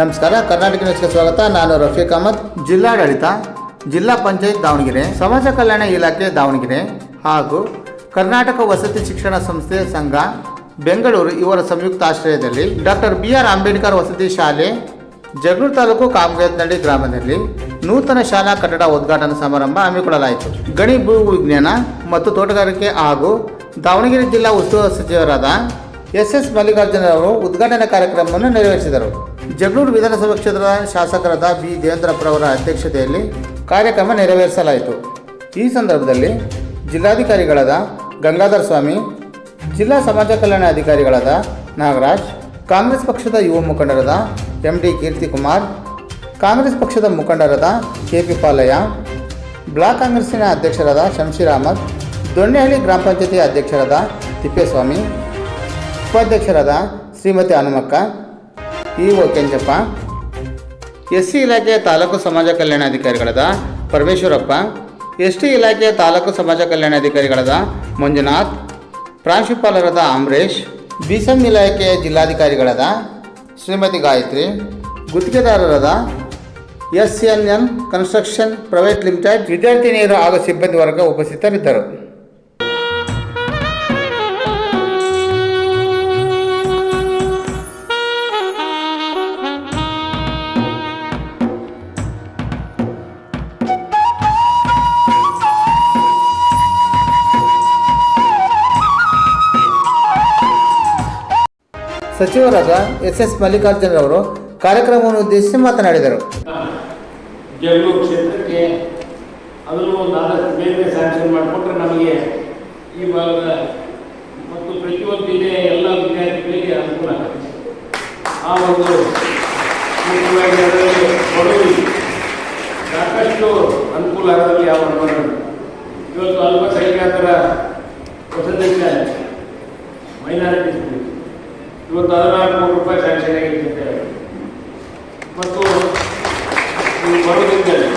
ನಮಸ್ಕಾರ, ಕರ್ನಾಟಕ ನ್ಯೂಸ್ಗೆ ಸ್ವಾಗತ. ನಾನು ರಫೀಕ್ ಅಹಮದ್. ಜಿಲ್ಲಾಡಳಿತ, ಜಿಲ್ಲಾ ಪಂಚಾಯತ್ ದಾವಣಗೆರೆ, ಸಮಾಜ ಕಲ್ಯಾಣ ಇಲಾಖೆ ದಾವಣಗೆರೆ ಹಾಗೂ ಕರ್ನಾಟಕ ವಸತಿ ಶಿಕ್ಷಣ ಸಂಸ್ಥೆ ಸಂಘ ಬೆಂಗಳೂರು ಇವರ ಸಂಯುಕ್ತ ಆಶ್ರಯದಲ್ಲಿ ಡಾಕ್ಟರ್ ಬಿ ಆರ್ ಅಂಬೇಡ್ಕರ್ ವಸತಿ ಶಾಲೆ, ಜಗಳೂರು ತಾಲೂಕು ಕಾಮಗೇತನಹಳ್ಳಿ ಗ್ರಾಮದಲ್ಲಿ ನೂತನ ಶಾಲಾ ಕಟ್ಟಡ ಉದ್ಘಾಟನಾ ಸಮಾರಂಭ ಹಮ್ಮಿಕೊಳ್ಳಲಾಯಿತು. ಗಣಿ ಭೂ ವಿಜ್ಞಾನ ಮತ್ತು ತೋಟಗಾರಿಕೆ ಹಾಗೂ ದಾವಣಗೆರೆ ಜಿಲ್ಲಾ ಉಸ್ತುವಾರಿ ಸಚಿವರಾದ ಎಸ್ ಎಸ್ ಮಲ್ಲಿಕಾರ್ಜುನ ಅವರು ಉದ್ಘಾಟನಾ ಕಾರ್ಯಕ್ರಮವನ್ನು ನೆರವೇರಿಸಿದರು. ಜಗಳೂರು ವಿಧಾನಸಭಾ ಕ್ಷೇತ್ರದ ಶಾಸಕರಾದ ಬಿ. ದೇವೇಂದ್ರಪ್ಪರವರ ಅಧ್ಯಕ್ಷತೆಯಲ್ಲಿ ಕಾರ್ಯಕ್ರಮ ನೆರವೇರಿಸಲಾಯಿತು. ಈ ಸಂದರ್ಭದಲ್ಲಿ ಜಿಲ್ಲಾಧಿಕಾರಿಗಳಾದ ಗಂಗಾಧರ ಸ್ವಾಮಿ, ಜಿಲ್ಲಾ ಸಮಾಜ ಕಲ್ಯಾಣ ಅಧಿಕಾರಿಗಳಾದ ನಾಗರಾಜ್, ಕಾಂಗ್ರೆಸ್ ಪಕ್ಷದ ಯುವ ಮುಖಂಡರಾದ ಎಂ ಡಿ ಕೀರ್ತಿಕುಮಾರ್, ಕಾಂಗ್ರೆಸ್ ಪಕ್ಷದ ಮುಖಂಡರಾದ ಕೆ ಪಿ ಪಾಲಯ್ಯ, ಬ್ಲಾಕ್ ಕಾಂಗ್ರೆಸ್ಸಿನ ಅಧ್ಯಕ್ಷರಾದ ಶಂಶೀರ್ ಅಹಮದ್, ದೊಣ್ಣೆಹಳ್ಳಿ ಗ್ರಾಮ ಪಂಚಾಯತಿ ಅಧ್ಯಕ್ಷರಾದ ತಿಪ್ಪೇಸ್ವಾಮಿ ಉಪಾಧ್ಯಕ್ಷರಾದ Shrimati Hanumakka E O Kenchappa S C ಇಲಾಖೆಯ ತಾಲೂಕು ಸಮಾಜ ಕಲ್ಯಾಣಾಧಿಕಾರಿಗಳಾದ ಪರಮೇಶ್ವರಪ್ಪ ಎಸ್ ಟಿ ಇಲಾಖೆಯ ತಾಲೂಕು ಸಮಾಜ ಕಲ್ಯಾಣಾಧಿಕಾರಿಗಳಾದ ಮಂಜುನಾಥ್, ಪ್ರಾಂಶುಪಾಲರಾದ ಅಮರೇಶ್ ಬಿಸಂ ಇಲಾಖೆಯ ಜಿಲ್ಲಾಧಿಕಾರಿಗಳಾದ Shrimati Gayatri, ಗುತ್ತಿಗೆದಾರರಾದ S N N construction private limited, ವಿದ್ಯಾರ್ಥಿನಿಯರು ಹಾಗೂ ಸಿಬ್ಬಂದಿ ವರ್ಗ ಉಪಸ್ಥಿತರಿದ್ದರು. ಸಚಿವರಾದ ಎಸ್ ಎಸ್ ಮಲ್ಲಿಕಾರ್ಜುನರವರು ಕಾರ್ಯಕ್ರಮವನ್ನು ಉದ್ದೇಶಿಸಿ ಮಾತನಾಡಿದರು. ಜಗಳೂರು ಕ್ಷೇತ್ರಕ್ಕೆ ಅದನ್ನು ನಾಲ್ಕು ಬೇರೆ ಸ್ಯಾಂಕ್ಷನ್ ಮಾಡಿಕೊಟ್ರೆ ನಮಗೆ ಈ ಭಾಗದ ಮತ್ತು ಪ್ರತಿಯೊಂದು ಜಿಲ್ಲೆಯ ಎಲ್ಲ ವಿದ್ಯಾರ್ಥಿಗಳಿಗೆ ಅನುಕೂಲ ಆಗುತ್ತೆ. ಆ ಒಂದು ಮುಖ್ಯವಾಗಿ ಅದರಲ್ಲಿ ಸಾಕಷ್ಟು ಅನುಕೂಲ ಆಗೋದ್ರಲ್ಲಿ ಯಾವ ಅನುಮಾನ ಇಲ್ಲ. ಇವತ್ತು ಅಲ್ಪಸಂಖ್ಯಾತರ ವಸತಿ ಶಾಲೆ ಮೈನಾರಿಟಿ ಸ್ಕೂಲ್ ಇವತ್ತು ಹದಿನಾಲ್ಕು ಕೋಟಿ ರೂಪಾಯಿ ಸ್ಯಾಂಕ್ಷನ್ ಆಗಿರುತ್ತೆ ಮತ್ತು ಈ ಬರೋದ್ರಿಂದಲೇ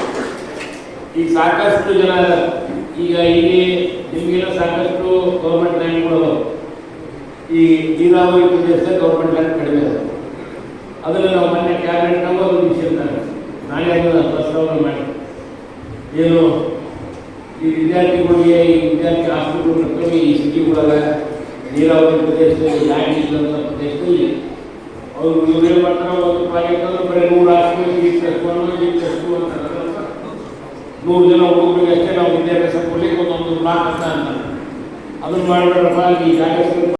ಈಗ ಸಾಕಷ್ಟು ಜನ ಈಗ ಇಲ್ಲಿ ನಿಮಗೆಲ್ಲ ಸಾಕಷ್ಟು ಗೌರ್ಮೆಂಟ್ ಲ್ಯಾಂಡ್ಗಳು ಈ ನೀರಾವರಿ ಪ್ರದೇಶದಲ್ಲಿ ಗೌರ್ಮೆಂಟ್ ಲ್ಯಾಂಡ್ ಕಡಿಮೆ ಇದೆ. ಅದನ್ನು ನಾವು ಮೊನ್ನೆ ಕ್ಯಾಬಿನೆಟ್ನಾಗ ಒಂದು ವಿಷಯ ನಾಳೆ ಅದನ್ನು ಪ್ರಸ್ತಾವನೆ ಮಾಡಿ. ಏನು ಈ ವಿದ್ಯಾರ್ಥಿಗಳಿಗೆ ಈ ವಿದ್ಯಾರ್ಥಿ ಹಾಸ್ಟೆಲ್ಗಳು ಕರ್ತವ್ಯ ಈ ಸಿಟಿಗಳಾಗ ನೀರಾವರಿ ಪ್ರದೇಶದಲ್ಲಿ ಲ್ಯಾಂಡ್ ಇಲ್ಲಂತ ಪ್ರದೇಶದಲ್ಲಿ ಅವರು ಇವರೇ ಮಾಡ್ತಾರೆ ಒಂದು ಪ್ರಾಜೆಕ್ಟ್ ಅಂದ್ರೆ ಬರೀ ನೂರು ಹಾಸ್ಟೆಲ್ ಈ ಒನ್ ಈ ಪ್ಲಸ್ ಟು ಅಂತ ನೂರು ಜನ ಹುಡುಗರಿಗೆ ಅಷ್ಟೇ ನಾವು ವಿದ್ಯಾಭ್ಯಾಸ ಕೊಡ್ಲಿಕ್ಕೆ ಒಂದೊಂದು ಬ್ಲಾಕ್ ಅಂತ ಅದನ್ನು ಮಾಡಬೇಡಪ್ಪ ಈ ಜಾಗ